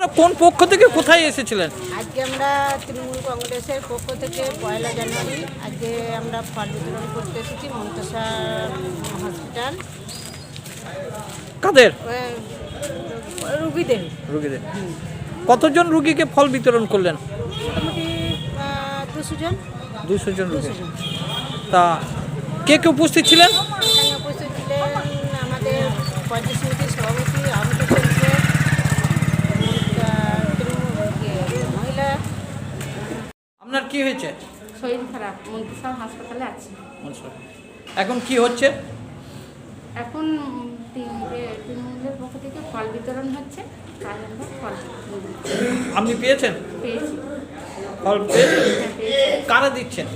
কোন পক্ষ থেকে কোথায় এসেছিলেন? আজকে আমরা তৃণমূল কংগ্রেসের পক্ষ থেকে পয়লা জানুয়ারি আজকে আমরা ফল বিতরণ করতে এসেছি মন্তসা হসপিটাল। কাদের? রুগীদের। রুগীদের। কতজন রুগীকে ফল বিতরণ করলেন? মোটামুটি দুশো জন। দুশো জন রুগী। তা কে কে উপস্থিত ছিলেন? এখানে উপস্থিত ছিলেন আমাদের পঞ্চায়েত সমিতির সভাপতি আহত চন্দ্র তৃণমূল ইয়ে, মহিলা আপনার কি হয়েছে? শরীর খারাপ মন্ত্রিসভা হাসপাতালে আছি। এখন কি হচ্ছে? এখন তৃণমূলের পক্ষ থেকে ফল বিতরণ হচ্ছে তাই আমরা ফল আপনি পেয়েছেন? পেয়েছি। ফল পেয়েছেন? হ্যাঁ, কারা দিচ্ছেন?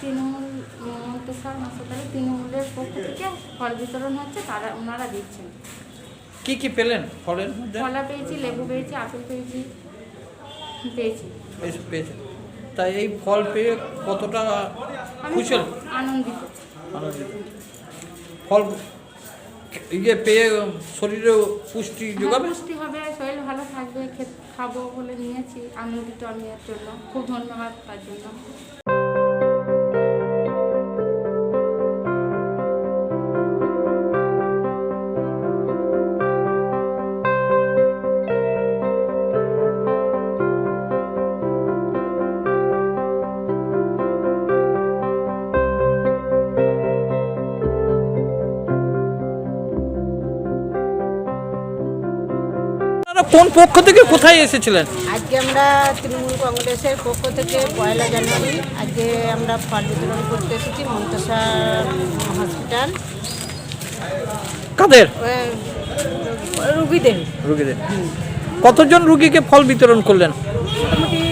তৃণমূল মন্ত্রিসভা হাসপাতালে তৃণমূলের পক্ষ থেকে ফল বিতরণ হচ্ছে তারা ওনারা দিচ্ছেন। কি কি পেলেন? ফলের মধ্যে? কলা পেয়েছি লেবু পেয়েছি আপেল পেয়েছি পেয়েছি। এসব পেয়েছেন তা এই ফল পেয়ে কতটা খুশি? আনন্দিত। আনন্দিত। ফল ইয়ে পেয়ে শরীরে পুষ্টি যোগাবে? পুষ্টি হবে শরীর ভালো থাকবে খেত খাব বলে নিয়েছি আনন্দিত আমি এর জন্য। খুব ধন্যবাদ তার জন্য। কোন পক্ষ থেকে কোথায় এসেছিলেন? আজকে আমরা তৃণমূল কংগ্রেসের পক্ষ থেকে পয়লা জানুয়ারি আজকে আমরা ফল বিতরণ করতে এসেছি মন্তসা হসপিটাল। কাদের? রুগীদের। রুগীদের। কতজন রুগীকে ফল বিতরণ করলেন? মোটামুটি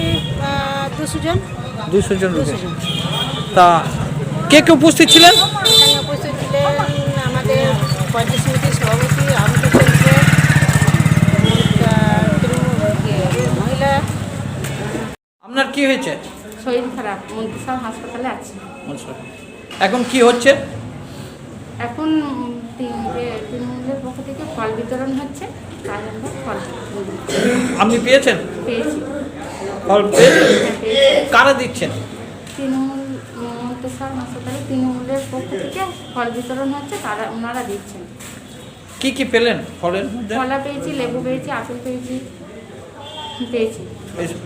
দুশো জন। দুশো জন রুগী। তা কে কে উপস্থিত ছিলেন? উপস্থিত ছিলেন আমাদের পঞ্চায়েত সমিতির সভাপতি কি হয়েছে? শরীর খারাপ মন্ত্রিসভা হাসপাতালে আছি। এখন কি হচ্ছে? এখন তিন- তৃণমূলের পক্ষ থেকে ফল বিতরণ হচ্ছে তাই আমরা ফল আপনি পেয়েছেন? পেয়েছি। ফল পেয়েছেন? হ্যাঁ। কারা দিচ্ছেন? তৃণমূল মন্ত্রিসভা হাসপাতালে তৃণমূলের পক্ষ থেকে ফল বিতরণ হচ্ছে তারা ওনারা দিচ্ছেন। কি কি পেলেন ফলের মধ্যে? কলা পেয়েছি লেবু পেয়েছি আপেল পেয়েছি পেয়েছি। এসব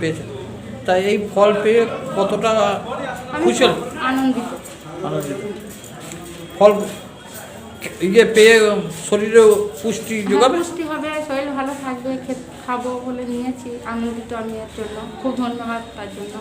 পেয়েছেন তা এই ফল পেয়ে কতটা খুশি? আনন্দিত। আনন্দিত। ফল ইয়ে পেয়ে শরীরে পুষ্টি হ্যাঁ, যোগাবে? পুষ্টি হবে শরীর ভালো থাকবে খাব বলে নিয়েছি আনন্দিত আমি এর জন্য খুব ধন্যবাদ তার জন্য।